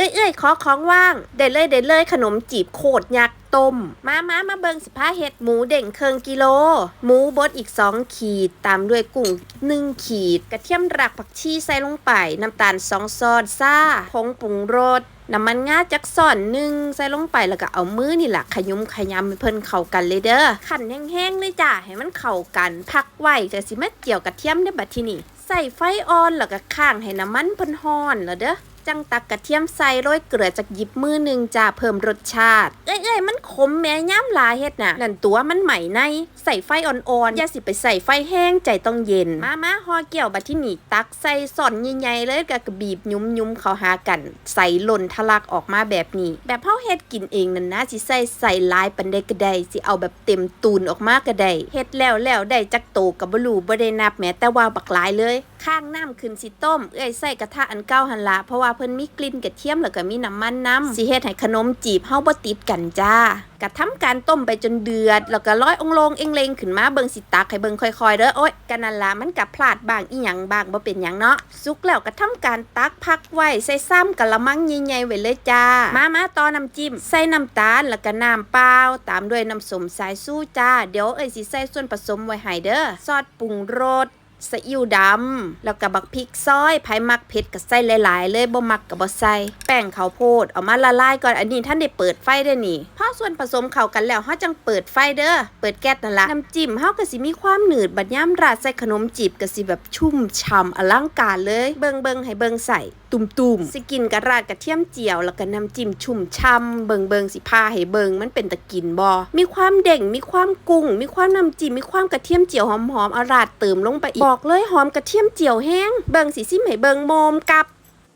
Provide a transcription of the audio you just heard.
เอ้ยเอ้ยขอของว่างเด็ดเลยเด็ดเลยขนมจีบโคตรยักษ์ต้ม มามามาเบิงสิพ้าเห็ดหมูเด่งเคิงกิโล หมูบดอีก 2 ขีด ตามด้วยกุ้ง1ขีด กระเทียมรากผักชีใส่ลงไป น้ำตาล2ซอนซ่าผงปรุงรสน้ำมันงาจักส่อนหนึ่งใส่ลงไปแล้วก็เอามือนี่แหละขยุมขยำให้เพิ่นเข้ากันเลยเด้อขันแห้งๆเลยจ้าให้มันเข้ากันพักไว้จะสิมาเกี่ยวกระเทียมได้บัดที่นี้ใส่ไฟอ่อนแล้วก็ข้างให้น้ำมันเพิ่นฮ้อนแล้วเด้อ จังตักกระเทียมใส่โรยเกลือจากหยิบมือหนึ่งจ้าเพิ่มรสชาติ เอ้ยเอ้ยมันขมแม่ย่ำลาเฮ็ดน่ะนั่นตัวมันใหม่ในใส่ไฟอ่อนๆอย่าสิไปใส่ไฟแห้งใจต้องเย็น มามาฮอเกี่ยวบัดที่นี่ตักใส่ส่อนใหญ่ๆเลยก็กระบีบยุ้มยุ้มๆเขาหากัน ใส่หล่นทะลักออกมาแบบนี้ แบบเฮาเฮ็ดกินเองนั่นนะสิใส่ใส่ลายปันใดก็ได้สิเอาแบบเต็มตูนออกมาก็ได้เฮ็ดแล้วแล้วได้จักโตกับ่รู้บ่ได้นับแม้แต่ว่าบักหลายเลย ข้างน้ำขึ้นสิต้ม เอ้ยใส่กระทะอันเก่าหันละเพราะว่าพิ่นมีกลิ่นกระเทียมแล้วก็มีน้ำมันน้ำสิเฮ็ดให้ขนมจีบเฮาบ่ติดกันจ้ากระทำการต้มไปจนเดือด แล้วก็ร้อยองลงเองเลงขึ้นมาเบิ่งสิตักให้เบิ่งค่อยๆเด้อโอ๊ยกันนั่นละมันกับพลาดบางอีหยังบางบ่เป็นหยังเนาะสุกแล้วก็ทำการตักพักไว้ใส่ซ้ำกะละมังใหญ่ๆไว้เลยจ้า มามาต่อน้ำจิ้ม ใส่น้ำตาลแล้วก็น้ำเปล่าตามด้วยน้ำส้มสายสู้จ้า เดี๋ยวเอ้ยสิใส่ส่วนผสมไว้ให้เด้อซอสปรุงรส ซีอิ๊วดำแล้วก็บักพริกซอยไผมักเผ็ดก็ใส่หลาย ๆ เลยบ่มักก็บ่ใส่แป้งข้าวโพดเอามาละลายก่อนอันนี้ท่านได้เปิดไฟเด้อนี่พอส่วนผสมเข้ากันแล้วเฮาจังเปิดไฟเด้อเปิดแก๊สนั่นละน้ำจิ้มเฮาก็สิมีความหนืดบัดย่ำราดใส่ขนมจีบก็สิแบบชุ่มฉ่ำอลังการเลย เบิงเบิงให้เบิงใส่ ตุ่มๆ สิกินกระราดกระเทียมเจียว แล้วก็น้ำจิ้มชุ่มช่ำเบิงเบิงสิพาให้เบิงมันเป็นตะกินบอมีความเด่งมีความกุ้ง มีความน้ำจิ้มมีความกระเทียมเจียวหอมๆอราดเติมลงไปอีกบอกเลยหอมกระเทียมเจียวแห้งเบิงสิซิมให้เบิงโมมกับ